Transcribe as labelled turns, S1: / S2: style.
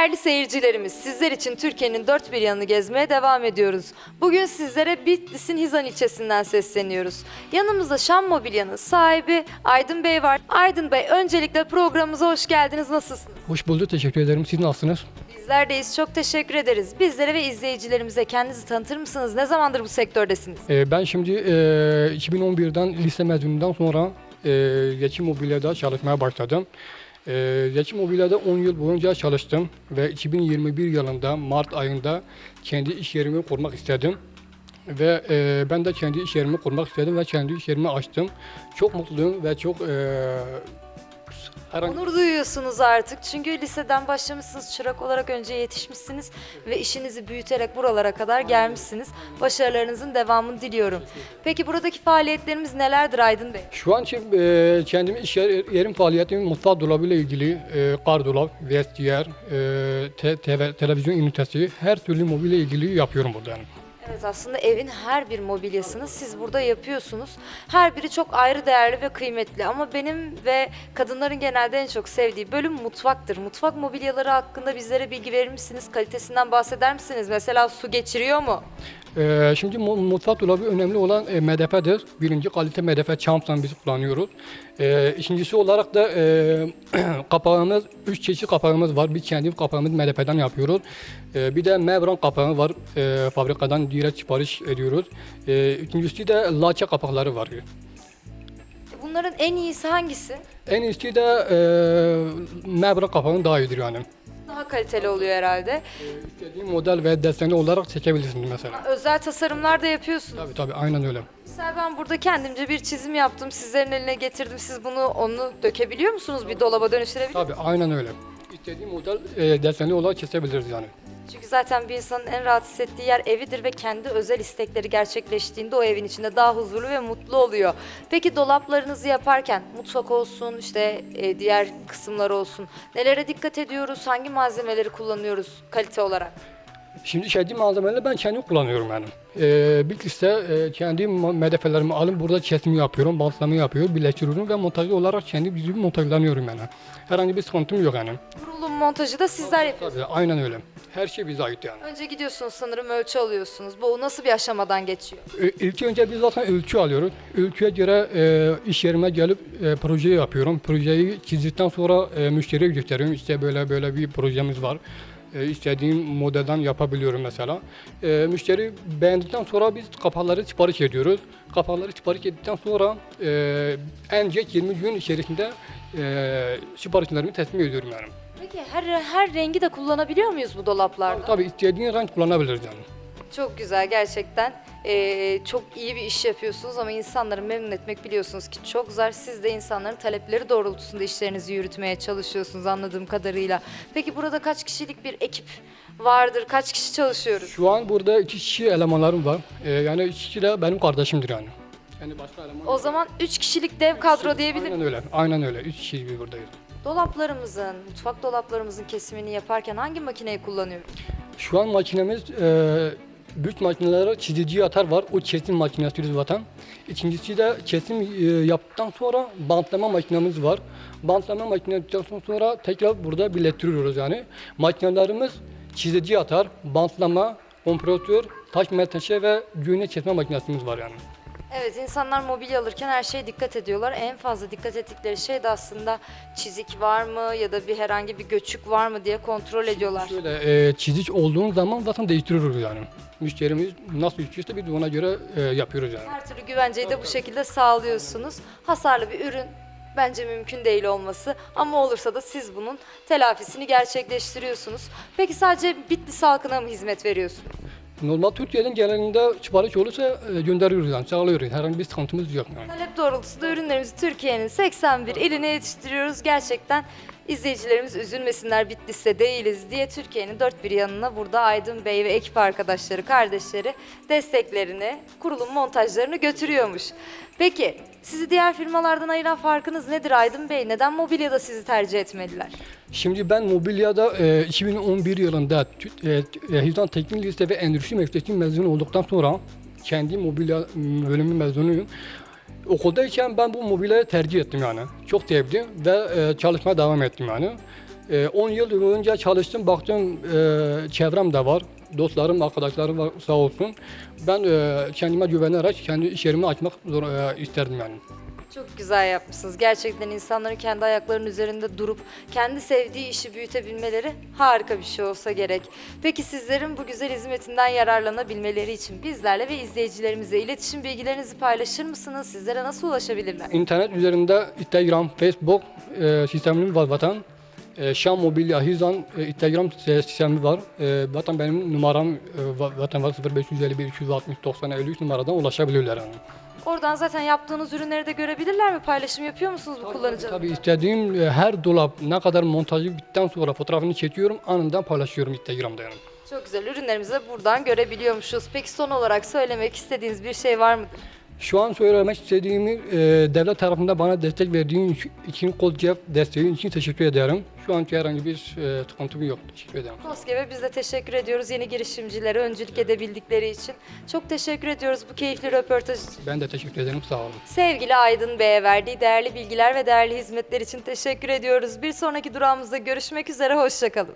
S1: Değerli seyircilerimiz, sizler için Türkiye'nin dört bir yanını gezmeye devam ediyoruz. Bugün sizlere Bitlis'in Hizan ilçesinden sesleniyoruz. Yanımızda Şam Mobilya'nın sahibi Aydın Bey var. Aydın Bey, öncelikle programımıza hoş geldiniz. Nasılsınız?
S2: Hoş bulduk, teşekkür ederim. Siz nasılsınız?
S1: Bizler deyiz. Çok teşekkür ederiz. Bizlere ve izleyicilerimize kendinizi tanıtır mısınız? Ne zamandır bu sektördesiniz?
S2: Ee, ben şimdi e, 2011'den lise mezunundan sonra e, Geçim Mobilya'da çalışmaya başladım. E, Mobilya'da 10 yıl boyunca çalıştım ve 2021 yılında Mart ayında kendi iş yerimi kurmak istedim. Ve e, ben de kendi iş yerimi kurmak istedim ve kendi iş yerimi açtım. Çok mutluyum ve çok e, herhangi
S1: Onur duyuyorsunuz artık. Çünkü liseden başlamışsınız. Çırak olarak önce yetişmişsiniz ve işinizi büyüterek buralara kadar gelmişsiniz. Başarılarınızın devamını diliyorum. Peki buradaki faaliyetlerimiz nelerdir Aydın Bey?
S2: Şu an için e, kendimi iş yer, yerim faaliyetim mutfak dolabıyla ilgili e, kar dolap, vestiyer, e, te- TV televizyon ünitesi her türlü mobilya ilgili yapıyorum burada yani.
S1: Evet aslında evin her bir mobilyasını siz burada yapıyorsunuz. Her biri çok ayrı değerli ve kıymetli ama benim ve kadınların genelde en çok sevdiği bölüm mutfaktır. Mutfak mobilyaları hakkında bizlere bilgi verir misiniz? Kalitesinden bahseder misiniz? Mesela su geçiriyor mu?
S2: E, şimdi mu- mutfak dolabı önemli olan e, MDF'dir. Birinci kalite MDF Champs'tan biz kullanıyoruz. E, ikincisi olarak da e, kapağımız, üç çeşit kapağımız var. Bir kendi kapağımız MDF'den yapıyoruz. E, bir de membran kapağı var. E, fabrikadan direkt sipariş ediyoruz. E, üçüncüsü de laça kapakları var.
S1: Bunların en iyisi hangisi?
S2: En iyisi de e, membran kapağı daha iyidir yani.
S1: Daha kaliteli oluyor herhalde.
S2: İstediğin model ve deseni olarak seçebilirsiniz mesela.
S1: Özel tasarımlar da yapıyorsunuz.
S2: Tabii tabii aynen öyle.
S1: Mesela ben burada kendimce bir çizim yaptım. Sizlerin eline getirdim. Siz bunu onu dökebiliyor musunuz? Bir dolaba dönüştürebiliyor
S2: Tabii aynen öyle. İstediğin model e, deseni olarak kesebiliriz yani.
S1: Çünkü zaten bir insanın en rahat hissettiği yer evidir ve kendi özel istekleri gerçekleştiğinde o evin içinde daha huzurlu ve mutlu oluyor. Peki dolaplarınızı yaparken mutfak olsun işte e, diğer kısımlar olsun nelere dikkat ediyoruz? Hangi malzemeleri kullanıyoruz kalite olarak?
S2: Şimdi şeydi malzemeleri ben kendim kullanıyorum yani. E, Bitlis'te e, kendi medefelerimi alıp burada kesimi yapıyorum, bantlama yapıyorum, birleştiriyorum ve montajlı olarak kendi bizim montajlanıyorum yani. Herhangi bir sıkıntım yok yani.
S1: Kurulum montajı da sizler yapıyorsunuz.
S2: Tabii aynen öyle. Her şey bize ait yani.
S1: Önce gidiyorsunuz sanırım ölçü alıyorsunuz. Bu nasıl bir aşamadan geçiyor?
S2: Ö- İlk önce biz zaten ölçü alıyoruz. Ölçüye göre e, iş yerime gelip e, projeyi yapıyorum. Projeyi çizdikten sonra e, müşteriye gösteriyorum. İşte böyle böyle bir projemiz var. E, istediğim modelden yapabiliyorum mesela. E, müşteri beğendikten sonra biz kapakları sipariş ediyoruz. Kapakları sipariş ettikten sonra e, en geç 20 gün içerisinde e, siparişlerimi teslim ediyorum yani.
S1: Peki her her rengi de kullanabiliyor muyuz bu dolaplarda?
S2: Tabii istediğin renk kullanabiliriz yani.
S1: Çok güzel gerçekten. Ee, çok iyi bir iş yapıyorsunuz ama insanları memnun etmek biliyorsunuz ki çok zor. Siz de insanların talepleri doğrultusunda işlerinizi yürütmeye çalışıyorsunuz anladığım kadarıyla. Peki burada kaç kişilik bir ekip vardır? Kaç kişi çalışıyoruz?
S2: Şu an burada iki kişi elemanlarım var. E, yani iki kişi de benim kardeşimdir yani. Yani başka eleman
S1: O zaman 3 kişilik dev kadro diyebilir
S2: Aynen öyle. Aynen öyle. Üç kişi biz buradayız.
S1: Dolaplarımızın, mutfak dolaplarımızın kesimini yaparken hangi makineyi kullanıyoruz?
S2: Şu an makinemiz e, büyük makinelere çizici atar var. O kesim makinesi zaten. İkincisi de kesim e, yaptıktan sonra bantlama makinemiz var. Bantlama makinesinden sonra tekrar burada birleştiriyoruz yani. Makinelerimiz çizici atar, bantlama, kompresör, taş menteşe ve düğüne kesme makinesimiz var yani.
S1: Evet insanlar mobilya alırken her şeye dikkat ediyorlar. En fazla dikkat ettikleri şey de aslında çizik var mı ya da bir herhangi bir göçük var mı diye kontrol ediyorlar.
S2: Şöyle e, çiziç olduğun zaman zaten değiştiriyoruz yani. Müşterimiz nasıl istiyorsa biz de ona göre e, yapıyoruz yani.
S1: Her türlü güvenceyi de bu şekilde sağlıyorsunuz. Hasarlı bir ürün bence mümkün değil olması ama olursa da siz bunun telafisini gerçekleştiriyorsunuz. Peki sadece Bitlis halkına mı hizmet veriyorsunuz?
S2: Normal Türkiye'nin genelinde sipariş olursa e, gönderiyoruz yani sağlıyoruz. Herhangi bir sıkıntımız yok yani.
S1: Talep doğrultusunda ürünlerimizi Türkiye'nin 81 iline yetiştiriyoruz. Gerçekten izleyicilerimiz üzülmesinler Bitlis'te değiliz diye Türkiye'nin dört bir yanına burada Aydın Bey ve ekip arkadaşları, kardeşleri desteklerini, kurulum montajlarını götürüyormuş. Peki sizi diğer firmalardan ayıran farkınız nedir Aydın Bey? Neden mobilyada sizi tercih etmediler?
S2: Şimdi ben mobilyada e, 2011 yılında e, e, Hizan Teknik Lise ve Endüstri Mesleki mezunu olduktan sonra kendi mobilya bölümü mezunuyum. Okuldayken ben bu mobilyayı tercih ettim yani. Çok sevdim ve e, çalışmaya devam ettim yani. E, 10 yıl boyunca çalıştım. Baktım e, çevrem de var. Dostlarım, arkadaşlarım var sağ olsun. Ben e, kendime güvenerek kendi iş yerimi açmak zor, e, isterdim yani.
S1: Çok güzel yapmışsınız. Gerçekten insanların kendi ayaklarının üzerinde durup kendi sevdiği işi büyütebilmeleri harika bir şey olsa gerek. Peki sizlerin bu güzel hizmetinden yararlanabilmeleri için bizlerle ve izleyicilerimize iletişim bilgilerinizi paylaşır mısınız? Sizlere nasıl ulaşabilirler?
S2: İnternet üzerinde Instagram, Facebook e, sistemimiz var zaten. E, Şam Mobilya, Hizan e, Instagram sistemi var. E, zaten benim numaram e, zaten var 0551 260 90 53 numaradan ulaşabilirler yani.
S1: Oradan zaten yaptığınız ürünleri de görebilirler mi? Paylaşım yapıyor musunuz bu kullanıcılarla?
S2: Tabii istediğim e, her dolap ne kadar montajı bittikten sonra fotoğrafını çekiyorum anında paylaşıyorum Instagram'da yani.
S1: Çok güzel. Ürünlerimizi de buradan görebiliyormuşuz. Peki son olarak söylemek istediğiniz bir şey var mıdır?
S2: Şu an söylemek istediğimi e, devlet tarafından bana destek verdiğin için kol cep desteğin için teşekkür ederim. Şu anki herhangi bir e, sıkıntım yok. Teşekkür ederim.
S1: Koskeve biz de teşekkür ediyoruz yeni girişimcilere öncülük edebildikleri için. Çok teşekkür ediyoruz bu keyifli röportaj için.
S2: Ben de teşekkür ederim. Sağ olun.
S1: Sevgili Aydın Bey'e verdiği değerli bilgiler ve değerli hizmetler için teşekkür ediyoruz. Bir sonraki durağımızda görüşmek üzere, hoşçakalın.